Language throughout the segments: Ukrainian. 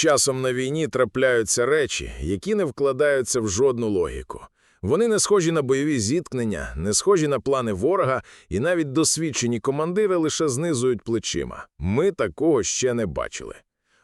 Часом на війні трапляються речі, які не вкладаються в жодну логіку. Вони не схожі на бойові зіткнення, не схожі на плани ворога, і навіть досвідчені командири лише знизують плечима. Ми такого ще не бачили.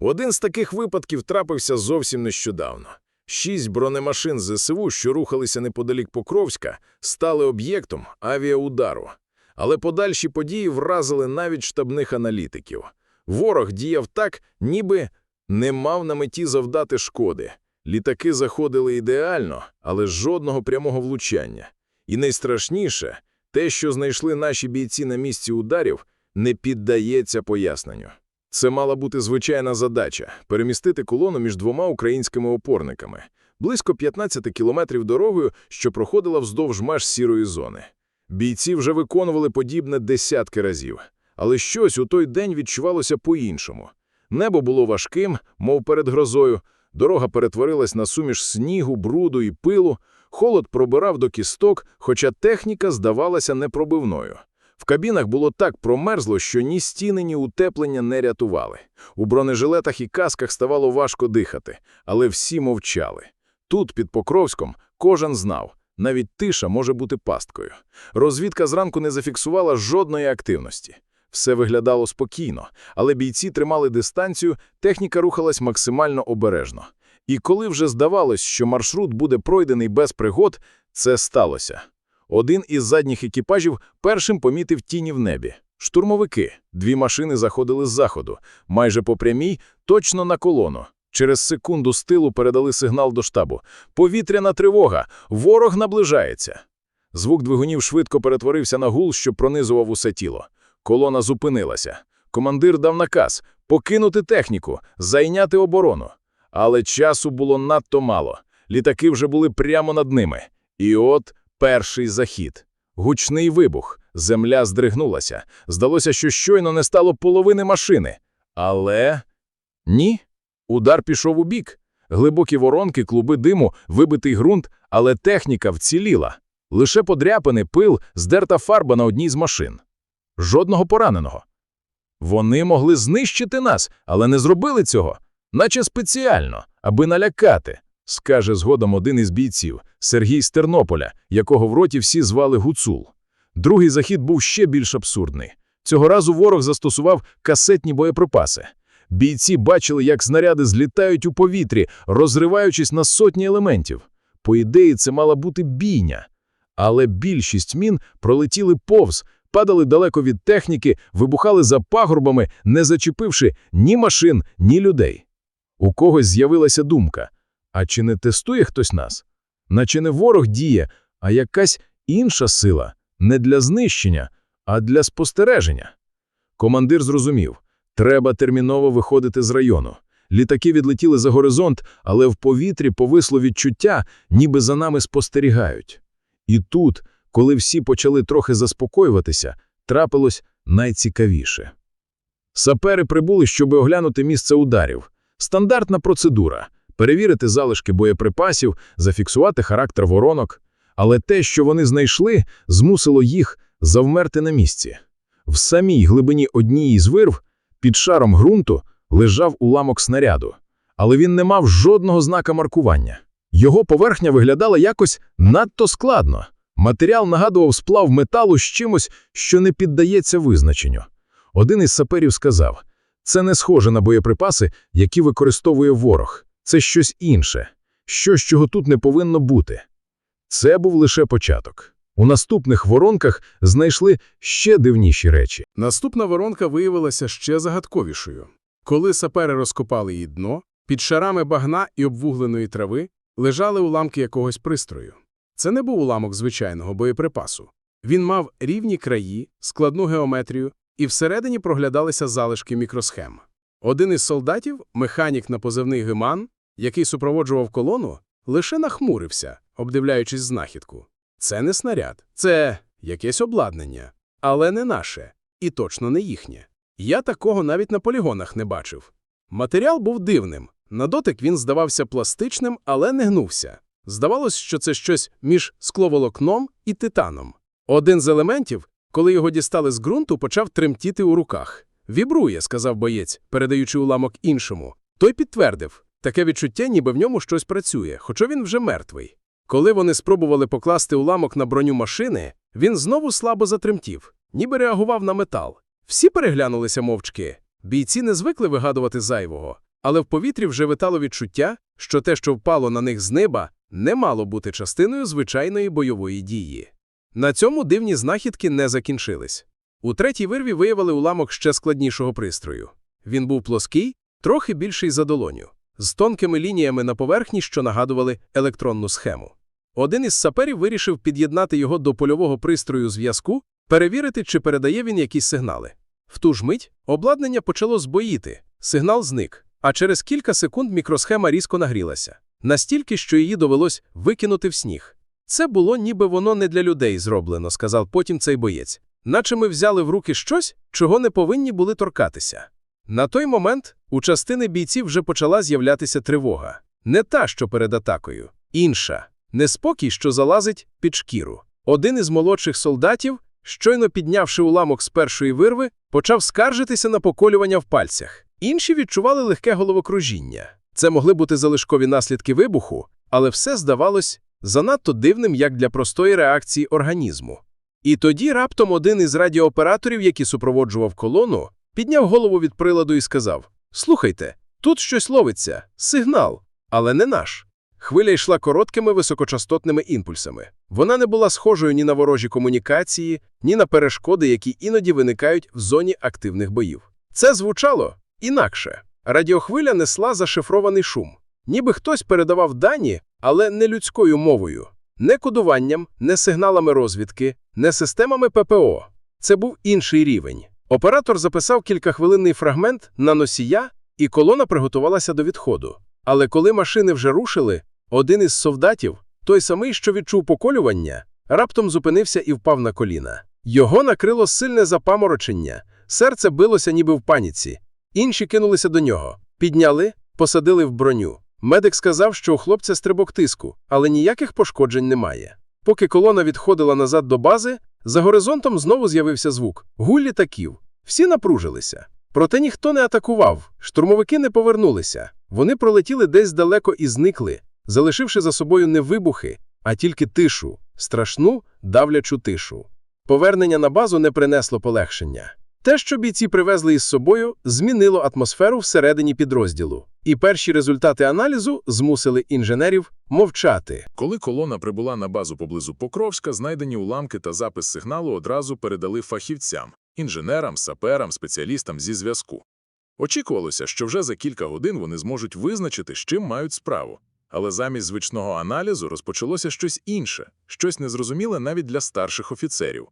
Один з таких випадків трапився зовсім нещодавно. Шість бронемашин ЗСУ, що рухалися неподалік Покровська, стали об'єктом авіаудару. Але подальші події вразили навіть штабних аналітиків. Ворог діяв так, ніби не мав на меті завдати шкоди. Літаки заходили ідеально, але жодного прямого влучання. І найстрашніше, те, що знайшли наші бійці на місці ударів, не піддається поясненню. Це мала бути звичайна задача – перемістити колону між двома українськими опорниками. Близько 15 кілометрів дорогою, що проходила вздовж меж сірої зони. Бійці вже виконували подібне десятки разів. Але щось у той день відчувалося по-іншому. Небо було важким, мов перед грозою, дорога перетворилась на суміш снігу, бруду і пилу, холод пробирав до кісток, хоча техніка здавалася непробивною. В кабінах було так промерзло, що ні стіни, ні утеплення не рятували. У бронежилетах і касках ставало важко дихати, але всі мовчали. Тут, під Покровськом, кожен знав, навіть тиша може бути пасткою. Розвідка зранку не зафіксувала жодної активності. Все виглядало спокійно, але бійці тримали дистанцію, техніка рухалась максимально обережно. І коли вже здавалось, що маршрут буде пройдений без пригод, це сталося. Один із задніх екіпажів першим помітив тіні в небі. Штурмовики. Дві машини заходили з заходу, майже по прямій, точно на колону. Через секунду з тилу передали сигнал до штабу. Повітряна тривога! Ворог наближається. Звук двигунів швидко перетворився на гул, що пронизував усе тіло. Колона зупинилася. Командир дав наказ покинути техніку, зайняти оборону. Але часу було надто мало. Літаки вже були прямо над ними. І от перший захід. Гучний вибух. Земля здригнулася. Здалося, що щойно не стало половини машини. Але ні. Удар пішов у бік. Глибокі воронки, клуби диму, вибитий ґрунт, але техніка вціліла. Лише подряпини, пил, здерта фарба на одній з машин. Жодного пораненого. Вони могли знищити нас, але не зробили цього, наче спеціально, аби налякати, скаже згодом один із бійців, Сергій з Тернополя, якого в роті всі звали Гуцул. Другий захід був ще більш абсурдний. Цього разу ворог застосував касетні боєприпаси. Бійці бачили, як снаряди злітають у повітрі, розриваючись на сотні елементів. По ідеї, це мала бути бійня. Але більшість мін пролетіли повз, падали далеко від техніки, вибухали за пагорбами, не зачепивши ні машин, ні людей. У когось з'явилася думка: а чи не тестує хтось нас? Наче не ворог діє, а якась інша сила, не для знищення, а для спостереження. Командир зрозумів, треба терміново виходити з району. Літаки відлетіли за горизонт, але в повітрі повисло відчуття, ніби за нами спостерігають. І тут, коли всі почали трохи заспокоюватися, трапилось найцікавіше. Сапери прибули, щоб оглянути місце ударів. Стандартна процедура – перевірити залишки боєприпасів, зафіксувати характер воронок. Але те, що вони знайшли, змусило їх завмерти на місці. В самій глибині однієї з вирв, під шаром ґрунту, лежав уламок снаряду. Але він не мав жодного знака маркування. Його поверхня виглядала якось надто складно. Матеріал нагадував сплав металу з чимось, що не піддається визначенню. Один із саперів сказав, це не схоже на боєприпаси, які використовує ворог. Це щось інше, щось, чого тут не повинно бути. Це був лише початок. У наступних воронках знайшли ще дивніші речі. Наступна воронка виявилася ще загадковішою. Коли сапери розкопали її дно, під шарами багна і обвугленої трави лежали уламки якогось пристрою. Це не був уламок звичайного боєприпасу. Він мав рівні краї, складну геометрію, і всередині проглядалися залишки мікросхем. Один із солдатів, механік на позивний Гиман, який супроводжував колону, лише нахмурився, обдивляючись знахідку. Це не снаряд, це якесь обладнання, але не наше, і точно не їхнє. Я такого навіть на полігонах не бачив. Матеріал був дивним. На дотик він здавався пластичним, але не гнувся. Здавалось, що це щось між скловолокном і титаном. Один з елементів, коли його дістали з ґрунту, почав тремтіти у руках. Вібрує, сказав боєць, передаючи уламок іншому. Той підтвердив, таке відчуття, ніби в ньому щось працює, хоча він вже мертвий. Коли вони спробували покласти уламок на броню машини, він знову слабо затремтів, ніби реагував на метал. Всі переглянулися мовчки. Бійці не звикли вигадувати зайвого, але в повітрі вже витало відчуття, що те, що впало на них з неба, не мало бути частиною звичайної бойової дії. На цьому дивні знахідки не закінчились. У третій вирві виявили уламок ще складнішого пристрою. Він був плоский, трохи більший за долоню, з тонкими лініями на поверхні, що нагадували електронну схему. Один із саперів вирішив під'єднати його до польового пристрою зв'язку, перевірити, чи передає він якісь сигнали. В ту ж мить обладнання почало збоїти, сигнал зник, а через кілька секунд мікросхема різко нагрілася. Настільки, що її довелось викинути в сніг. Це було ніби воно не для людей зроблено, сказав потім цей боєць. Наче ми взяли в руки щось, чого не повинні були торкатися. На той момент у частини бійців вже почала з'являтися тривога. Не та, що перед атакою, інша. Неспокій, що залазить під шкіру. Один із молодших солдатів, щойно піднявши уламок з першої вирви, почав скаржитися на поколювання в пальцях. Інші відчували легке головокружіння. Це могли бути залишкові наслідки вибуху, але все здавалось занадто дивним як для простої реакції організму. І тоді раптом один із радіооператорів, який супроводжував колону, підняв голову від приладу і сказав: Слухайте, тут щось ловиться, сигнал, але не наш. Хвиля йшла короткими високочастотними імпульсами. Вона не була схожою ні на ворожі комунікації, ні на перешкоди, які іноді виникають в зоні активних боїв. Це звучало інакше. Радіохвиля несла зашифрований шум. Ніби хтось передавав дані, але не людською мовою. Не кодуванням, не сигналами розвідки, не системами ППО. Це був інший рівень. Оператор записав кількахвилинний фрагмент на носія, і колона приготувалася до відходу. Але коли машини вже рушили, один із солдатів, той самий, що відчув поколювання, раптом зупинився і впав на коліна. Його накрило сильне запаморочення, серце билося ніби в паніці. Інші кинулися до нього, підняли, посадили в броню. Медик сказав, що у хлопця стрибок тиску, але ніяких пошкоджень немає. Поки колона відходила назад до бази, за горизонтом знову з'явився звук гуль літаків. Всі напружилися. Проте ніхто не атакував, штурмовики не повернулися. Вони пролетіли десь далеко і зникли, залишивши за собою не вибухи, а тільки тишу, страшну, давлячу тишу. Повернення на базу не принесло полегшення. Те, що бійці привезли із собою, змінило атмосферу всередині підрозділу, і перші результати аналізу змусили інженерів мовчати. Коли колона прибула на базу поблизу Покровська, знайдені уламки та запис сигналу одразу передали фахівцям – інженерам, саперам, спеціалістам зі зв'язку. Очікувалося, що вже за кілька годин вони зможуть визначити, з чим мають справу. Але замість звичного аналізу розпочалося щось інше, щось незрозуміле навіть для старших офіцерів.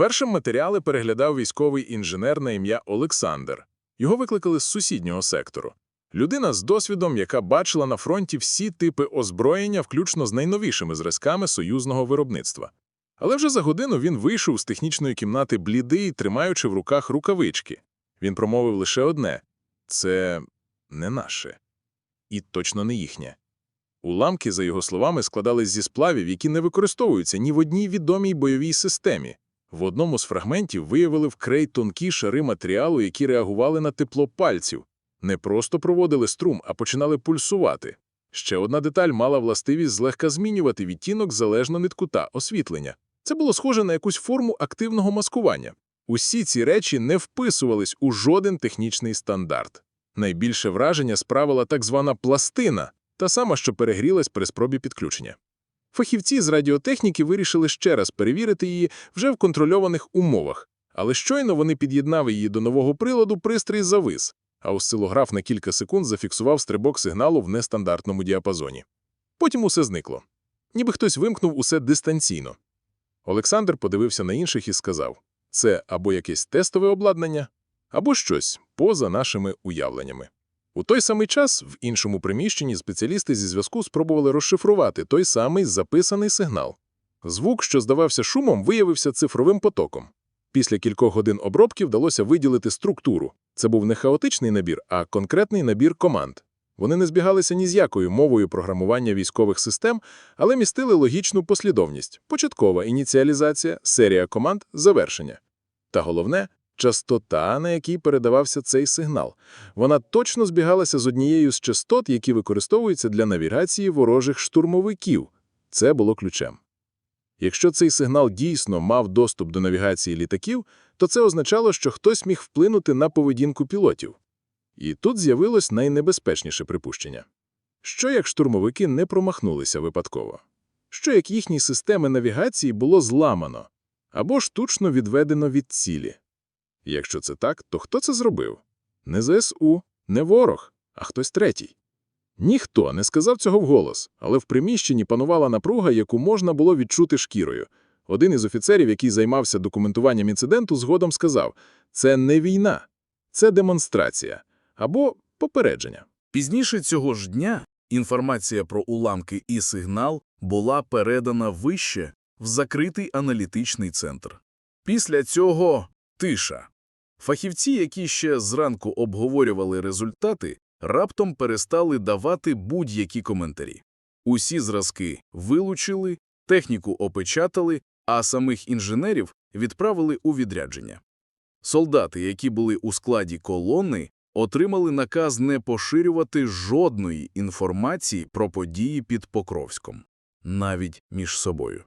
Першим матеріали переглядав військовий інженер на ім'я Олександр. Його викликали з сусіднього сектору. Людина з досвідом, яка бачила на фронті всі типи озброєння, включно з найновішими зразками союзного виробництва. Але вже за годину він вийшов з технічної кімнати блідий, тримаючи в руках рукавички. Він промовив лише одне – це не наше. І точно не їхнє. Уламки, за його словами, складались зі сплавів, які не використовуються ні в одній відомій бойовій системі. В одному з фрагментів виявили вкрай тонкі шари матеріалу, які реагували на тепло пальців. Не просто проводили струм, а починали пульсувати. Ще одна деталь мала властивість злегка змінювати відтінок залежно від кута освітлення. Це було схоже на якусь форму активного маскування. Усі ці речі не вписувались у жоден технічний стандарт. Найбільше враження справила так звана пластина, та сама, що перегрілась при спробі підключення. Фахівці з радіотехніки вирішили ще раз перевірити її вже в контрольованих умовах, але щойно вони під'єднали її до нового приладу, пристрій завис, а осцилограф на кілька секунд зафіксував стрибок сигналу в нестандартному діапазоні. Потім усе зникло. Ніби хтось вимкнув усе дистанційно. Олександр подивився на інших і сказав, це або якесь тестове обладнання, або щось поза нашими уявленнями. У той самий час в іншому приміщенні спеціалісти зі зв'язку спробували розшифрувати той самий записаний сигнал. Звук, що здавався шумом, виявився цифровим потоком. Після кількох годин обробки вдалося виділити структуру. Це був не хаотичний набір, а конкретний набір команд. Вони не збігалися ні з якою мовою програмування військових систем, але містили логічну послідовність – початкова ініціалізація, серія команд, завершення. Та головне – частота, на якій передавався цей сигнал. Вона точно збігалася з однією з частот, які використовуються для навігації ворожих штурмовиків. Це було ключем. Якщо цей сигнал дійсно мав доступ до навігації літаків, то це означало, що хтось міг вплинути на поведінку пілотів. І тут з'явилось найнебезпечніше припущення. Що як штурмовики не промахнулися випадково? Що як їхні системи навігації було зламано або штучно відведено від цілі? Якщо це так, то хто це зробив? Не ЗСУ, не ворог, а хтось третій. Ніхто не сказав цього вголос, але в приміщенні панувала напруга, яку можна було відчути шкірою. Один із офіцерів, який займався документуванням інциденту, згодом сказав – це не війна, це демонстрація або попередження. Пізніше цього ж дня інформація про уламки і сигнал була передана вище в закритий аналітичний центр. Після цього – тиша. Фахівці, які ще зранку обговорювали результати, раптом перестали давати будь-які коментарі. Усі зразки вилучили, техніку опечатали, а самих інженерів відправили у відрядження. Солдати, які були у складі колони, отримали наказ не поширювати жодної інформації про події під Покровськом, навіть між собою.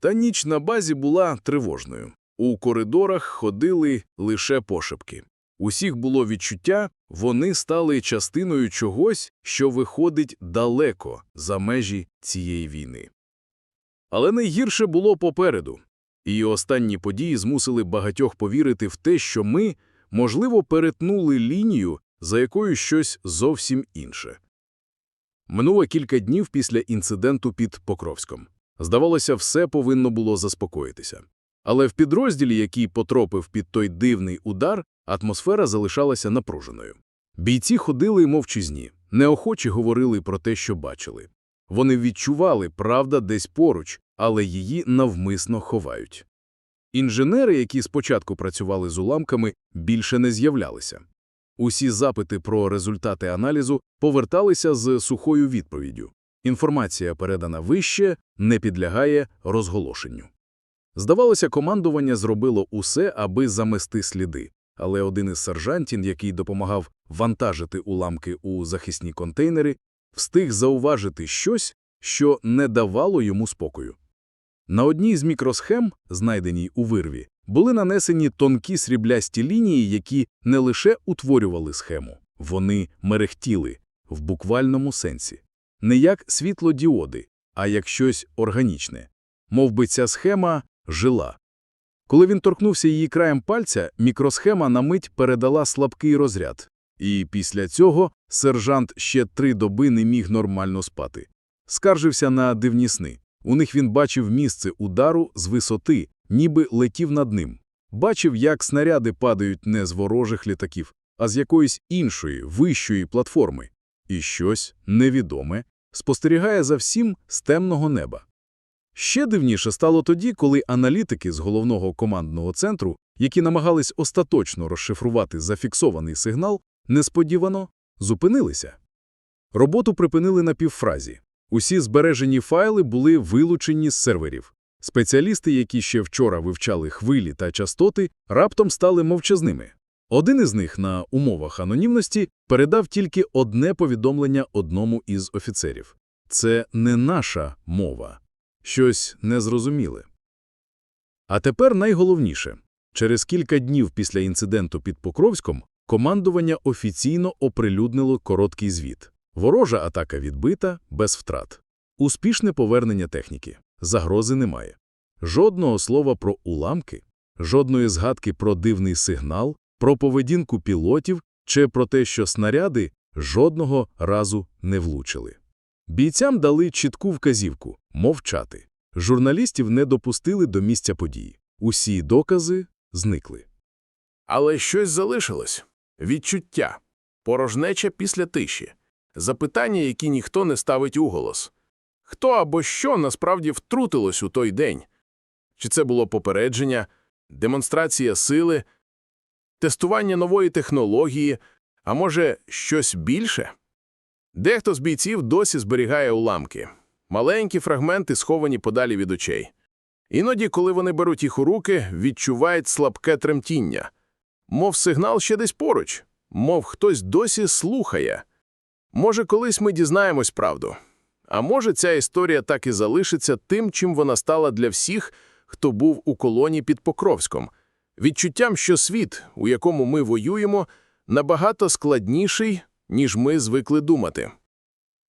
Та ніч на базі була тривожною. У коридорах ходили лише пошепки. Усіх було відчуття, вони стали частиною чогось, що виходить далеко за межі цієї війни. Але найгірше було попереду, і останні події змусили багатьох повірити в те, що ми, можливо, перетнули лінію, за якою щось зовсім інше. Минуло кілька днів після інциденту під Покровськом. Здавалося, все повинно було заспокоїтися. Але в підрозділі, який потрапив під той дивний удар, атмосфера залишалася напруженою. Бійці ходили мовчазні, неохоче говорили про те, що бачили. Вони відчували, правда десь поруч, але її навмисно ховають. Інженери, які спочатку працювали з уламками, більше не з'являлися. Усі запити про результати аналізу поверталися з сухою відповіддю. Інформація, передана вище, не підлягає розголошенню. Здавалося, командування зробило усе, аби замести сліди, але один із сержантів, який допомагав вантажити уламки у захисні контейнери, встиг зауважити щось, що не давало йому спокою. На одній з мікросхем, знайденій у вирві, були нанесені тонкі сріблясті лінії, які не лише утворювали схему, вони мерехтіли в буквальному сенсі. Не як світлодіоди, а як щось органічне. Мов би ця схема жила. Коли він торкнувся її краєм пальця, мікросхема на мить передала слабкий розряд. І після цього сержант ще три доби не міг нормально спати. Скаржився на дивні сни. У них він бачив місце удару з висоти, ніби летів над ним. Бачив, як снаряди падають не з ворожих літаків, а з якоїсь іншої, вищої платформи. І щось невідоме спостерігає за всім з темного неба. Ще дивніше стало тоді, коли аналітики з головного командного центру, які намагались остаточно розшифрувати зафіксований сигнал, несподівано зупинилися. Роботу припинили на півфразі. Усі збережені файли були вилучені з серверів. Спеціалісти, які ще вчора вивчали хвилі та частоти, раптом стали мовчазними. Один із них на умовах анонімності передав тільки одне повідомлення одному із офіцерів. Це не наша мова. Щось незрозуміле. А тепер найголовніше. Через кілька днів після інциденту під Покровськом командування офіційно оприлюднило короткий звіт. Ворожа атака відбита, без втрат. Успішне повернення техніки. Загрози немає. Жодного слова про уламки, жодної згадки про дивний сигнал, про поведінку пілотів чи про те, що снаряди жодного разу не влучили. Бійцям дали чітку вказівку – мовчати. Журналістів не допустили до місця події. Усі докази зникли. Але щось залишилось. Відчуття. Порожнеча після тиші. Запитання, які ніхто не ставить уголос. Хто або що насправді втрутилось у той день? Чи це було попередження, демонстрація сили, тестування нової технології, а може, щось більше? Дехто з бійців досі зберігає уламки. Маленькі фрагменти, сховані подалі від очей. Іноді, коли вони беруть їх у руки, відчувають слабке тремтіння. Мов сигнал ще десь поруч, мов хтось досі слухає. Може, колись ми дізнаємось правду. А може, ця історія так і залишиться тим, чим вона стала для всіх, хто був у колоні під Покровськом. Відчуттям, що світ, у якому ми воюємо, набагато складніший, ніж ми звикли думати.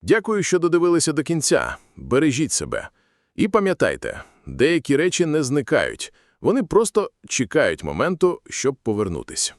Дякую, що додивилися до кінця. Бережіть себе. І пам'ятайте, деякі речі не зникають, вони просто чекають моменту, щоб повернутись.